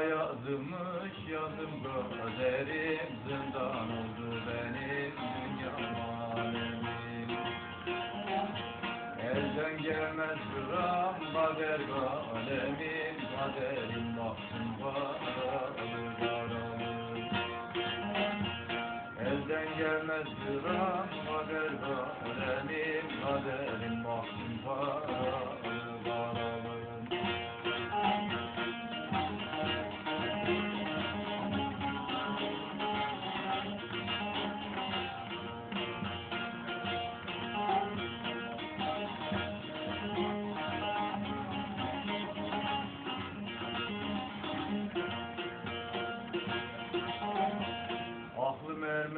yazılmış yazım kaderim zindan oldu benim dünya alemim. Elden gelmez gram kader kalemim kaderim baktım karalı karalı Elden gelmez gram kader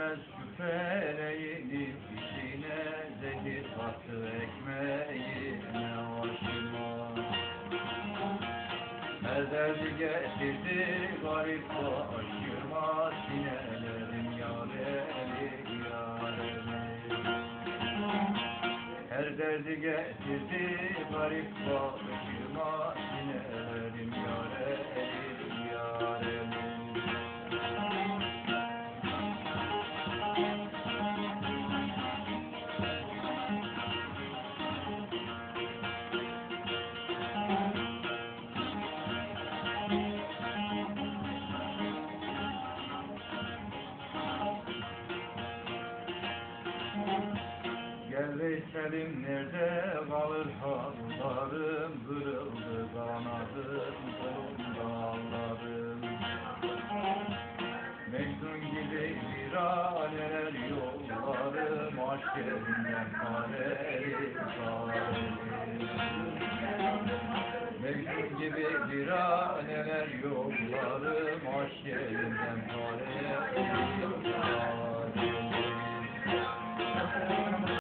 Ermez küfeleğinin içine zehir kattı ekmeğine başıma? Ezeldi getirdi garip başıma sinelerim yareli yareli Her derdi getirdi garip başıma sinelerim Gel Veysel'im nerede kalır hallarım Kırıldı kanadım ağlarım. Mecnun gibi viraneler yollarım Aşk elinden fareli Mecnun gibi viraneler yollarım Aşk elinden fareli